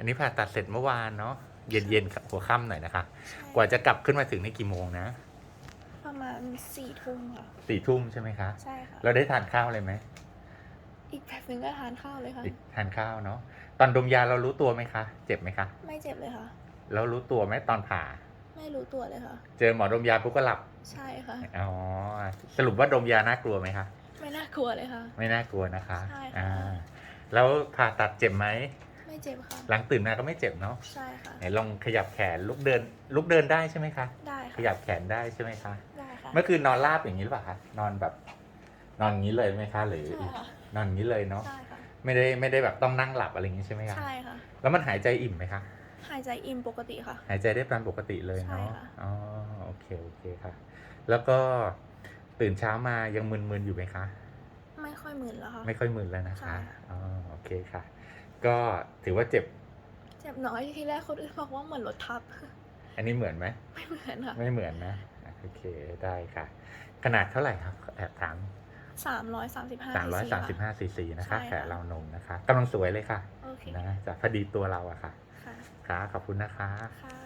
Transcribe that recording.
อันนี้ผ่าตัดเสร็จเมื่อวานเนาะเย็นเย็นๆหัวค่ำหน่อยนะคะใช่กว่าจะกลับขึ้นมาถึงในกี่โมงนะ ประมาณสี่ทุ่มค่ะสี่ทุ่มใช่ไหมคะ ใช่ค่ะ เราได้ทานข้าวเลยไหม อีกแบบนึงก็ทานข้าวเลยค่ะอีกทานข้าวเนาะ ตอนดมยาเรารู้ตัวไหมคะ เจ็บไหมคะ ไม่เจ็บเลยค่ะแล้วรู้ตัวไหมตอนผ่า ไม่รู้ตัวเลยค่ะ เจอหมอดมยาปุ๊บก็หลับ ใช่ค่ะ อ๋อ สรุปว่าดมยาน่ากลัวไหมคะ ไม่น่ากลัวเลยค่ะ ไม่น่ากลัวนะคะ ใช่ค่ะอ่าแล้วผ่าตัดเจ็บไหมไม่ เจ็บค่ะ หลังตื่นมาก็ไม่เจ็บเนาะใช่ค่ะไหนลองขยับแขนลุกเดินลุกเดินได้ใช่ไหมคะ ได้ขค่ะยับแขนได้ใช่ไหมคะ ได้ค่ะเมื่อคืนนอนราบอย่างนี้หรือเปล่าคะนอนแบบ นอนอย่างนี้เลยไหมคะ หรือ ใช่ค่ะนอนอย่างนี้เลยเนาะใช่ค่ะไม่ได้ไม่ได้แบบต้องนั่งหลับอะไรอย่างนี้ใช่ไหมคะใช่ค่ะ แล้วมันหายใจอิ่มไหมคะ หายใจอิ่มปกติค่ะ หายใจได้ตามปกติเลยเนาะใช่ค่ะ อ๋อโอเคโอเคค่ะ แล้วก็ตื่นเช้ามายังมึนๆอยู่ไหมคะ ไม่ค่อยมึนแล้วค่ะ ไม่ค่อยมึนแล้วนะใช่คะค่ะ อ๋อโอเคค่ะ ก็ถือว่าเจ็บ เจ็บน้อยที่แรกคนอื่นบอกว่าเหมือนรถทับ อันนี้เหมือนไหมไม่เหมือนค่ะ ไม่เหมือนนะอะโอเคได้ค่ะ ขนาดเท่าไหร่ครับแอบถามสามร้อยสามสิบห้า335ซีซีนะคะใช่ค่ะแขนเราวนมนะคะกำลังสวยเลยค่ะโอเคนะจากพอดีตัวเราอะค่ะค่ะค่ะขอบคุณนะคะค่ะ